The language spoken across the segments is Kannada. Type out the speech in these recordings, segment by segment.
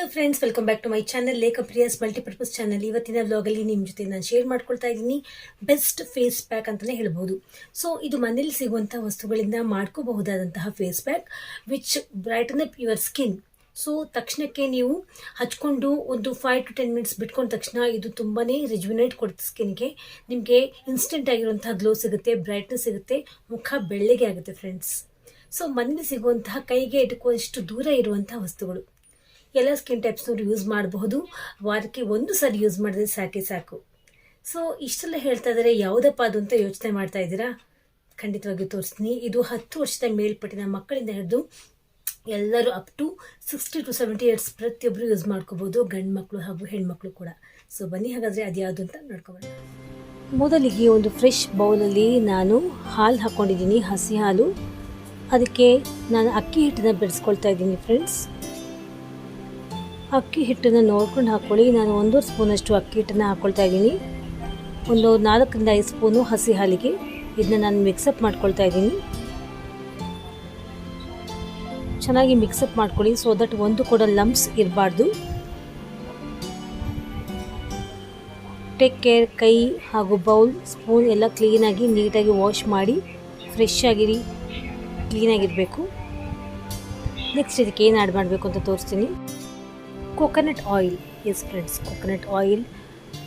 Hello friends welcome back to my channel Lekha Priya's multipurpose channel ಇವತ್ತಿನ ವ್ಲಾಗಲ್ಲಿ ನಿಮ್ಮ ಜೊತೆ ನಾನು ಶೇರ್ ಮಾಡ್ಕೊಳ್ತಾ ಇದ್ದೀನಿ. ಬೆಸ್ಟ್ ಫೇಸ್ ಪ್ಯಾಕ್ ಅಂತಲೇ ಹೇಳ್ಬೋದು. ಸೊ ಇದು ಮನೇಲಿ ಸಿಗುವಂಥ ವಸ್ತುಗಳಿಂದ ಮಾಡ್ಕೋಬಹುದಾದಂತಹ face pack which brighten up your skin so ತಕ್ಷಣಕ್ಕೆ ನೀವು ಹಚ್ಕೊಂಡು ಒಂದು ಫೈವ್ ಟು ಟೆನ್ ಮಿನಿಟ್ಸ್ ಬಿಟ್ಕೊಂಡ ತಕ್ಷಣ ಇದು ತುಂಬಾ ರಿಜ್ಯುನೇಟ್ ಕೊಡುತ್ತೆ ಸ್ಕಿನ್ಗೆ ನಿಮಗೆ ಇನ್ಸ್ಟೆಂಟ್ ಆಗಿರುವಂತಹ ಗ್ಲೋ ಸಿಗುತ್ತೆ ಬ್ರೈಟ್ನೆಸ್ ಸಿಗುತ್ತೆ, ಮುಖ ಬೆಳ್ಳಗೆ ಆಗುತ್ತೆ ಫ್ರೆಂಡ್ಸ್ ಸೊ ಮನೇಲಿ ಸಿಗುವಂತಹ ಕೈಗೆ ಇಟ್ಕೊಳ್ಳೋಷ್ಟು ದೂರ ಇರುವಂತಹ ವಸ್ತುಗಳು. ಎಲ್ಲ ಸ್ಕಿನ್ ಟೈಪ್ಸ್ನವ್ರು ಯೂಸ್ ಮಾಡಬಹುದು. ವಾರಕ್ಕೆ ಒಂದು ಸಾರಿ ಯೂಸ್ ಮಾಡಿದ್ರೆ ಸಾಕೆ ಸಾಕು. ಸೊ ಇಷ್ಟೆಲ್ಲ ಹೇಳ್ತಾ ಇದ್ದಾರೆ ಯಾವುದಪ್ಪ ಅದು ಅಂತ ಯೋಚನೆ ಮಾಡ್ತಾ ಇದ್ದೀರಾ? ಖಂಡಿತವಾಗಿ ತೋರಿಸ್ತೀನಿ. ಇದು ಹತ್ತು ವರ್ಷದ ಮೇಲ್ಪಟ್ಟಿನ ಮಕ್ಕಳಿಂದ ಹಿಡಿದು ಎಲ್ಲರೂ up to sixty to seventy years ಪ್ರತಿಯೊಬ್ಬರು ಯೂಸ್ ಮಾಡ್ಕೋಬೋದು ಗಂಡು ಮಕ್ಕಳು ಹಾಗೂ ಹೆಣ್ಮಕ್ಳು ಕೂಡ. ಸೊ ಬನ್ನಿ ಹಾಗಾದರೆ ಅದು ಯಾವುದು ಅಂತ ನೋಡ್ಕೊಬೋಣ ಮೊದಲಿಗೆ ಒಂದು ಫ್ರೆಶ್ ಬೌಲಲ್ಲಿ ನಾನು ಹಾಲು ಹಾಕ್ಕೊಂಡಿದ್ದೀನಿ ಹಸಿ ಹಾಲು. ಅದಕ್ಕೆ ನಾನು ಅಕ್ಕಿ ಹಿಟ್ಟನ್ನ ಬೆರೆಸ್ಕೊಳ್ತಾ ಇದ್ದೀನಿ ಫ್ರೆಂಡ್ಸ್ ಅಕ್ಕಿ ಹಿಟ್ಟನ್ನು ನೋಡ್ಕೊಂಡು ಹಾಕ್ಕೊಳ್ಳಿ ನಾನು ಒಂದೂವರೆ ಸ್ಪೂನಷ್ಟು ಅಕ್ಕಿ ಹಿಟ್ಟನ್ನು ಹಾಕ್ಕೊಳ್ತಾ ಇದ್ದೀನಿ. ಒಂದು ನಾಲ್ಕರಿಂದ ಐದು ಸ್ಪೂನು ಹಸಿ ಹಾಲಿಗೆ. ಇದನ್ನ ನಾನು ಮಿಕ್ಸಪ್ ಮಾಡ್ಕೊಳ್ತಾ ಇದ್ದೀನಿ. ಚೆನ್ನಾಗಿ ಮಿಕ್ಸಪ್ ಮಾಡ್ಕೊಳ್ಳಿ. ಸೊ ದಟ್ ಒಂದು ಕೂಡ ಲಂಪ್ಸ್ ಇರಬಾರ್ದು. ಟೇಕ್ ಕೇರ್ ಕೈ ಹಾಗೂ ಬೌಲ್ ಸ್ಪೂನ್ ಎಲ್ಲ ಕ್ಲೀನಾಗಿ ನೀಟಾಗಿ ವಾಶ್ ಮಾಡಿ ಫ್ರೆಶ್ ಆಗಿರಿ ಕ್ಲೀನಾಗಿರಬೇಕು ನೆಕ್ಸ್ಟ್ ಇದಕ್ಕೆ ಏನು ಆ್ಯಡ್ ಮಾಡಬೇಕು ಅಂತ ತೋರಿಸ್ತೀನಿ. Coconut oil yes friends coconut oil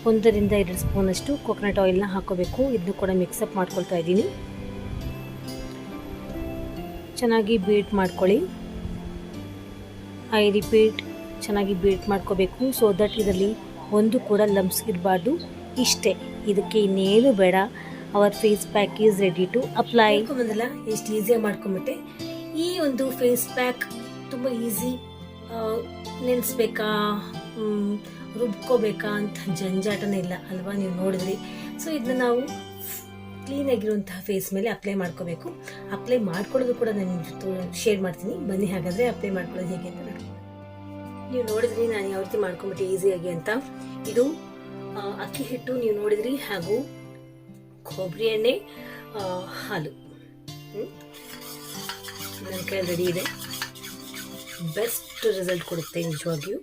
ಒಂದರಿಂದ ಎರಡು ಸ್ಪೂನಷ್ಟು ಕೊಕೊನಟ್ ಆಯಿಲ್ನ ಹಾಕೋಬೇಕು. ಇದನ್ನು ಕೂಡ ಮಿಕ್ಸಪ್ ಮಾಡ್ಕೊಳ್ತಾ ಇದ್ದೀನಿ. ಚೆನ್ನಾಗಿ ಬೀಟ್ ಮಾಡ್ಕೊಳ್ಳಿ. ಐ ರಿಪೀಟ್ ಚೆನ್ನಾಗಿ ಬೀಟ್ ಮಾಡ್ಕೋಬೇಕು. ಸೊ ದಟ್ ಇದರಲ್ಲಿ ಒಂದು ಕೂಡ ಲಂಪ್ಸ್ ಇರಬಾರ್ದು. ಇಷ್ಟೇ. ಇದಕ್ಕೆ ಇನ್ನೇನು ಬೇಡ. Our face pack is ready to apply ಬಂದಲ್ಲ ಎಷ್ಟು ಈಸಿಯಾಗಿ ಮಾಡ್ಕೊಂಬಿಟ್ಟೆ. ಈ ಒಂದು ಫೇಸ್ ಪ್ಯಾಕ್ ತುಂಬ ಈಸಿ ನೆನೆಸ್ಬೇಕಾ ರುಬ್ಕೋಬೇಕಾ ಅಂತ ಜಂಜಾಟನೇ ಇಲ್ಲ ಅಲ್ವಾ ನೀವು ನೋಡಿದ್ರಿ. ಸೊ ಇದನ್ನ ನಾವು ಕ್ಲೀನಾಗಿರುವಂತಹ ಫೇಸ್ ಮೇಲೆ ಅಪ್ಲೈ ಮಾಡ್ಕೋಬೇಕು. ಅಪ್ಲೈ ಮಾಡ್ಕೊಳ್ಳೋದು ಕೂಡ ನಾನು ಶೇರ್ ಮಾಡ್ತೀನಿ. ಬನ್ನಿ ಹಾಗಾದರೆ ಅಪ್ಲೈ ಮಾಡ್ಕೊಳ್ಳೋದು ಹೇಗೆ ಅಂತ ನೀವು ನೋಡಿದ್ರಿ ನಾನು ಯಾವ ರೀತಿ ಮಾಡ್ಕೊಂಬಿಟ್ಟೆ ಈಸಿಯಾಗಿ ಅಂತ. ಇದು ಅಕ್ಕಿ ಹಿಟ್ಟು ನೀವು ನೋಡಿದ್ರಿ ಹಾಗೂ ಕೊಬ್ಬರಿ ಎಣ್ಣೆ ಹಾಲು? ನನ್ನ ಕೈ ರೆಡಿ ಇದೆ. ಬೆಸ್ಟ್ ರಿಸಲ್ಟ್ ಕೊಡುತ್ತೆ ನಿಜವಾಗಿಯೂ.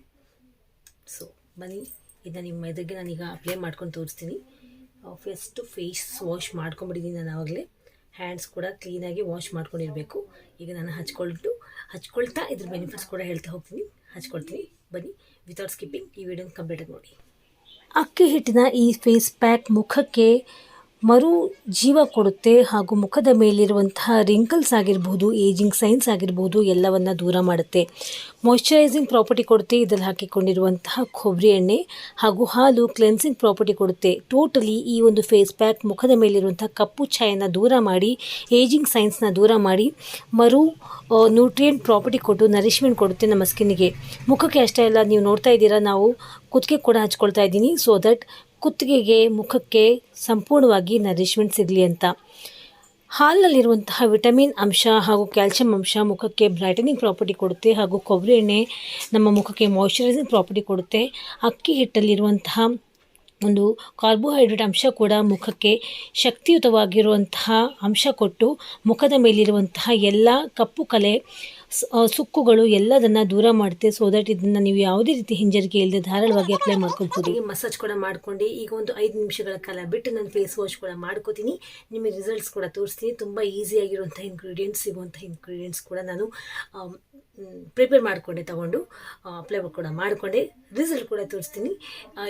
ಸೊ ಬನ್ನಿ ಇದನ್ನ ನಿಮ್ಮ ಎದುರಿಗೆ ನಾನೀಗ ಅಪ್ಲೈ ಮಾಡ್ಕೊಂಡು ತೋರಿಸ್ತೀನಿ. ಫಸ್ಟು ಫೇಸ್ ವಾಶ್ ಮಾಡ್ಕೊಂಬಿಟ್ಟಿದ್ದೀನಿ ನಾನು ಆವಾಗಲೇ ಹ್ಯಾಂಡ್ಸ್ ಕೂಡ ಕ್ಲೀನಾಗಿ ವಾಶ್ ಮಾಡ್ಕೊಂಡಿರಬೇಕು. ಈಗ ನಾನು ಹಚ್ಕೊಳ್ಬಿಟ್ಟು ಹಚ್ಕೊಳ್ತಾ ಇದ್ರ ಬೆನಿಫಿಟ್ಸ್ ಕೂಡ ಹೇಳ್ತಾ ಹೋಗ್ತೀನಿ. ಹಚ್ಕೊಳ್ತೀನಿ. ಬನ್ನಿ ವಿತೌಟ್ ಸ್ಕಿಪ್ಪಿಂಗ್ ಈ ವಿಡಿಯೋನ ಕಂಪ್ಲೀಟಾಗಿ ನೋಡಿ. ಅಕ್ಕಿ ಹಿಟ್ಟಿನ ಈ ಫೇಸ್ ಪ್ಯಾಕ್ ಮುಖಕ್ಕೆ ಮರು ಜೀವ ಕೊಡುತ್ತೆ ಹಾಗೂ ಮುಖದ ಮೇಲಿರುವಂತಹ ರಿಂಕಲ್ಸ್ ಆಗಿರ್ಬೋದು ಏಜಿಂಗ್ ಸೈನ್ಸ್ ಆಗಿರ್ಬೋದು ಎಲ್ಲವನ್ನು ದೂರ ಮಾಡುತ್ತೆ. ಮಾಯಿಶ್ಚರೈಸಿಂಗ್ ಪ್ರಾಪರ್ಟಿ ಕೊಡುತ್ತೆ, ಇದರಲ್ಲಿ ಹಾಕಿಕೊಂಡಿರುವಂತಹ ಕೊಬ್ಬರಿ ಎಣ್ಣೆ ಹಾಗೂ ಹಾಲು ಕ್ಲೆನ್ಸಿಂಗ್ ಪ್ರಾಪರ್ಟಿ ಕೊಡುತ್ತೆ. ಟೋಟಲಿ ಈ ಒಂದು ಫೇಸ್ ಪ್ಯಾಕ್ ಮುಖದ ಮೇಲಿರುವಂಥ ಕಪ್ಪು ಛಾಯನ ದೂರ ಮಾಡಿ ಏಜಿಂಗ್ ಸೈನ್ಸ್ನ ದೂರ ಮಾಡಿ, ಮರು ನ್ಯೂಟ್ರಿಯೆಂಟ್ ಪ್ರಾಪರ್ಟಿ ಕೊಟ್ಟು ನರಿಶ್ಮೆಂಟ್ ಕೊಡುತ್ತೆ ನಮ್ಮ ಸ್ಕಿನ್ನಿಗೆ ಮುಖಕ್ಕೆ ಅಷ್ಟೇ ಅಲ್ಲ, ನೀವು ನೋಡ್ತಾ ಇದ್ದೀರಾ, ನಾವು ಕುತ್ತಿಗೆ ಕೂಡ ಹಚ್ಕೊಳ್ತಾ ಇದ್ದೀನಿ. ಸೊ ದಟ್ ಕುತ್ತಿಗೆಗೆ, ಮುಖಕ್ಕೆ ಸಂಪೂರ್ಣವಾಗಿ ನರಿಶ್ಮೆಂಟ್ ಸಿಗಲಿ ಅಂತ. ಹಾಲಿನಲ್ಲಿರುವಂತಹ ವಿಟಮಿನ್ ಅಂಶ ಹಾಗೂ ಕ್ಯಾಲ್ಸಿಯಂ ಅಂಶ ಮುಖಕ್ಕೆ ಬ್ರೈಟನಿಂಗ್ ಪ್ರಾಪರ್ಟಿ ಕೊಡುತ್ತೆ ಹಾಗೂ ಕೊಬ್ಬರಿ ಎಣ್ಣೆ ನಮ್ಮ ಮುಖಕ್ಕೆ ಮಾಯಿಶ್ಚರೈಸಿಂಗ್ ಪ್ರಾಪರ್ಟಿ ಕೊಡುತ್ತೆ. ಅಕ್ಕಿ ಹಿಟ್ಟಲ್ಲಿರುವಂತಹ ಒಂದು ಕಾರ್ಬೋಹೈಡ್ರೇಟ್ ಅಂಶ ಕೂಡ ಮುಖಕ್ಕೆ ಶಕ್ತಿಯುತವಾಗಿರುವಂತಹ ಅಂಶ ಕೊಟ್ಟು ಮುಖದ ಮೇಲಿರುವಂತಹ ಎಲ್ಲ ಕಪ್ಪು ಕಲೆ ಸುಕ್ಕುಗಳು ಎಲ್ಲದನ್ನು ದೂರ ಮಾಡುತ್ತೆ ಸೊ ದಟ್ ಇದನ್ನು ನೀವು ಯಾವುದೇ ರೀತಿ ಹಿಂಜರಿಕೆ ಇಲ್ಲದೆ ಧಾರಾಳವಾಗಿ ಅಪ್ಲೈ ಮಾಡ್ಕೊಳ್ಬೋದು. ಮಸಾಜ್ ಕೂಡ ಮಾಡ್ಕೊಂಡು ಈಗ ಒಂದು ಐದು ನಿಮಿಷಗಳ ಕಾಲ ಬಿಟ್ಟು ನಾನು ಫೇಸ್ ವಾಶ್ ಕೂಡ ಮಾಡ್ಕೋತೀನಿ. ನಿಮಗೆ ರಿಸಲ್ಟ್ಸ್ ಕೂಡ ತೋರಿಸ್ತೀನಿ. ತುಂಬ ಈಸಿಯಾಗಿರುವಂಥ ಇಂಗ್ರೀಡಿಯೆಂಟ್ಸ್ ಸಿಗುವಂಥ ಇಂಗ್ರೀಡಿಯೆಂಟ್ಸ್ ಕೂಡ ನಾನು ಪ್ರಿಪೇರ್ ಮಾಡಿಕೊಂಡೆ, ತಗೊಂಡು ಅಪ್ಲೈ ಕೂಡ ಮಾಡಿಕೊಂಡೆ. ರಿಸಲ್ಟ್ ಕೂಡ ತೋರಿಸ್ತೀನಿ.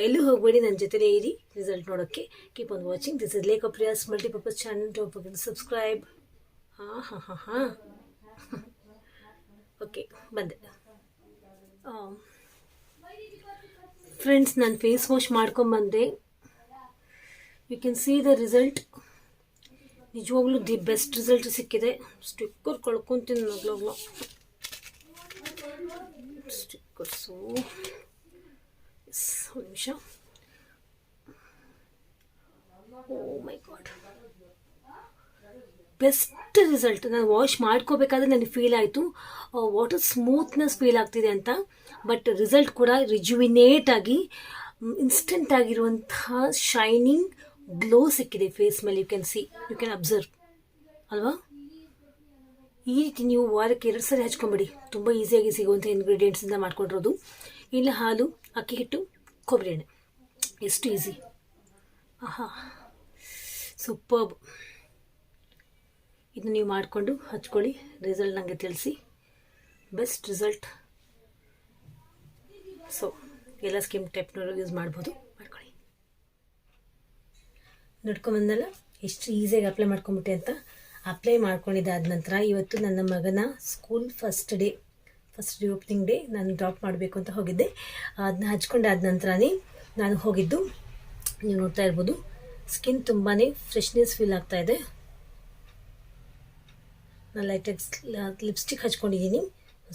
ಎಲ್ಲೂ ಹೋಗಬೇಡಿ ನನ್ನ ಜೊತೆಲೇ ಇರಿ. ರಿಸಲ್ಟ್ ನೋಡೋಕ್ಕೆ. Keep on watching this is Lekha Priya's multipurpose channel to subscribe ಹಾಂ ಹಾಂ ಹಾಂ ಓಕೆ ಬಂದೆ. ಫ್ರೆಂಡ್ಸ್ ನಾನು face wash ಮಾಡ್ಕೊಂಬಂದೆ you can see the result ನಿಜವಾಗ್ಲೂ ದಿ ಬೆಸ್ಟ್ ರಿಸಲ್ಟ್ ಸಿಕ್ಕಿದೆ. ಸ್ಟಿಕ್ಕರ್ ಕಳ್ಕೊತೀನಿ ನಗ್ಲಾಗ್ಲ ಸ್ಟಿಕ್ಕರ್ಸು ಎಸ್ ಒಂದು ನಿಮಿಷ. Oh my god. Best result. ನಾನು ವಾಶ್ ಮಾಡ್ಕೋಬೇಕಾದ್ರೆ ನನಗೆ ಫೀಲ್ ಆಯಿತು. ವಾಟರ್ ಸ್ಮೂತ್ನೆಸ್ ಫೀಲ್ ಆಗ್ತಿದೆ ಅಂತ. ಬಟ್ ರಿಸಲ್ಟ್ ಕೂಡ ರಿಜುವಿನೇಟ್ ಆಗಿ ಇನ್ಸ್ಟೆಂಟ್ ಆಗಿರುವಂತಹ ಶೈನಿಂಗ್ ಗ್ಲೋ ಸಿಕ್ಕಿದೆ ಫೇಸ್ ಮೇಲೆ. You can see you can observe ಅಲ್ವಾ? ಈ ರೀತಿ ನೀವು ವಾರಕ್ಕೆ ಎರಡು ಸರಿ ಹಚ್ಕೊಂಬಿಡಿ. ತುಂಬ ಈಸಿಯಾಗಿ ಸಿಗುವಂಥ ಇನ್ಗ್ರೀಡಿಯೆಂಟ್ಸಿಂದ ಮಾಡ್ಕೊಂಡಿರೋದು. ಇಲ್ಲ ಹಾಲು, ಅಕ್ಕಿ ಹಿಟ್ಟು, ಕೊಬ್ಬರಿ ಎಣ್ಣೆ. ಎಷ್ಟು ಈಸಿ ಆಹಾ. ಸೂಪರ್ಬ್ ಇದು ನೀವು ಮಾಡಿಕೊಂಡು ಹಚ್ಕೊಳ್ಳಿ. ರಿಸಲ್ಟ್ ನನಗೆ ತಿಳಿಸಿ. ಬೆಸ್ಟ್ ರಿಸಲ್ಟ್ ಸೊ ಎಲ್ಲ ಸ್ಕಿಮ್ ಟೆಕ್ನಾಲಜಿ ಯೂಸ್ ಮಾಡ್ಬೋದು. ಮಾಡ್ಕೊಳ್ಳಿ. ನೋಡ್ಕೊಂಬಂದಲ್ಲ ಎಷ್ಟು ಈಸಿಯಾಗಿ ಅಪ್ಲೈ ಮಾಡ್ಕೊಂಬಿಟ್ಟೆ ಅಂತ. ಅಪ್ಲೈ ಮಾಡ್ಕೊಂಡಿದ್ದಾದ ನಂತರ ಇವತ್ತು ನನ್ನ ಮಗನ school first day first day opening day ನಾನು ಡ್ರಾಪ್ ಮಾಡಬೇಕು ಅಂತ ಹೋಗಿದ್ದೆ. ಅದನ್ನ ಹಚ್ಕೊಂಡಾದ ನಂತರನೇ ನಾನು ಹೋಗಿದ್ದು. ನೀವು ನೋಡ್ತಾ ಇರ್ಬೋದು ಸ್ಕಿನ್ ತುಂಬಾ ಫ್ರೆಶ್ನೆಸ್ ಫೀಲ್ ಆಗ್ತಾ ಇದೆ. ನಾನು ಲೈಟಾಗಿ ಲಿಪ್ಸ್ಟಿಕ್ ಹಚ್ಕೊಂಡಿದ್ದೀನಿ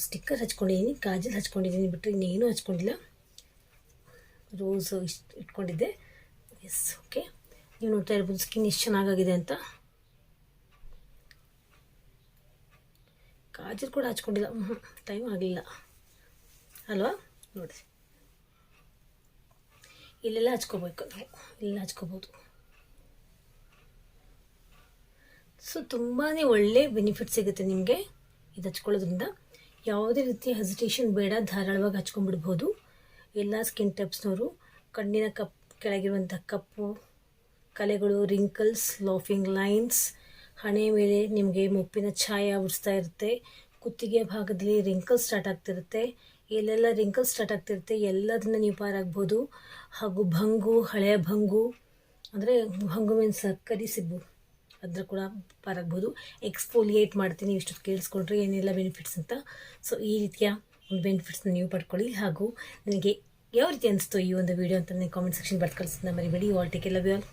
ಸ್ಟಿಕ್ಕರ್ ಹಚ್ಕೊಂಡಿದ್ದೀನಿ, ಕಾಜಲ್ ಹಚ್ಕೊಂಡಿದ್ದೀನಿ ಬಿಟ್ಟರೆ ಇನ್ನೇನು ಹಚ್ಕೊಂಡಿಲ್ಲ. ರೋಸ್ ಇಷ್ಟು ಇಟ್ಕೊಂಡಿದ್ದೆ. ಎಸ್ ಓಕೆ ನೀವು ನೋಡ್ತಾ ಇರ್ಬೋದು ಸ್ಕಿನ್ ಎಷ್ಟು ಚೆನ್ನಾಗಾಗಿದೆ ಅಂತ. ಕಾಜಲ್ ಕೂಡ ಹಚ್ಕೊಂಡಿಲ್ಲ. ಟೈಮ್ ಆಗಲಿಲ್ಲ. ಅಲ್ವಾ? ನೋಡಿ. ಇಲ್ಲೆಲ್ಲ ಹಚ್ಕೋಬೇಕು ನಾವು. ಇಲ್ಲೆಲ್ಲ ಹಚ್ಕೋಬೋದು. ಸೊ ತುಂಬಾ ಒಳ್ಳೆ ಬೆನಿಫಿಟ್ ಸಿಗುತ್ತೆ ನಿಮಗೆ ಇದು ಹಚ್ಕೊಳ್ಳೋದ್ರಿಂದ. ಯಾವುದೇ ರೀತಿಯ ಹೆಸಿಟೇಷನ್ ಬೇಡ, ಧಾರಾಳವಾಗಿ ಹಚ್ಕೊಂಡ್ಬಿಡ್ಬೋದು. ಎಲ್ಲ ಸ್ಕಿನ್ ಟೈಪ್ಸ್ನವರು ಕಣ್ಣಿನ ಕಪ್ ಕೆಳಗಿರುವಂಥ ಕಪ್ಪು, ಕಲೆಗಳು ರಿಂಕಲ್ಸ್ ಲಾಫಿಂಗ್ ಲೈನ್ಸ್ ಹಣೆ ಮೇಲೆ ನಿಮಗೆ ಮುಪ್ಪಿನ ಛಾಯೆ ಆವರಿಸ್ತಾ ಇರುತ್ತೆ. ಕುತ್ತಿಗೆ ಭಾಗದಲ್ಲಿ ರಿಂಕಲ್ ಸ್ಟಾರ್ಟ್ ಆಗ್ತಿರುತ್ತೆ. ಎಲ್ಲೆಲ್ಲ ರಿಂಕಲ್ ಸ್ಟಾರ್ಟ್ ಆಗ್ತಿರುತ್ತೆ, ಎಲ್ಲದನ್ನ ನೀವು ಪಾರಾಗ್ಬೋದು. ಹಾಗೂ ಭಂಗು, ಹಳೆಯ ಭಂಗು, ಅಂದರೆ ಭಂಗು ಮೀನ್ಸ್ ಕರಿಸಿಬ್ಬು ಅದ್ರ ಕೂಡ ಪಾರಾಗ್ಬೋದು. ಎಕ್ಸ್ಫೋಲಿಯೇಟ್ ಮಾಡ್ತೀನಿ ಇಷ್ಟು ಕೇಳಿಸ್ಕೊಂಡ್ರೆ ಏನೆಲ್ಲ ಬೆನಿಫಿಟ್ಸ್ ಅಂತ. ಸೊ ಈ ರೀತಿಯ ಒಂದು ಬೆನಿಫಿಟ್ಸ್ನ ನೀವು ಪಡ್ಕೊಳ್ಳಿ. ಹಾಗೂ ನನಗೆ ಯಾವ ರೀತಿ ಅನಿಸ್ತು ಈ ಒಂದು ವಿಡಿಯೋ ಅಂತ ನನಗೆ ಕಾಮೆಂಟ್ ಸೆಕ್ಷನ್ ಬರ್ದು ಕಳಿಸೋದನ್ನ ಮರಿಬೇಡಿ. All take you all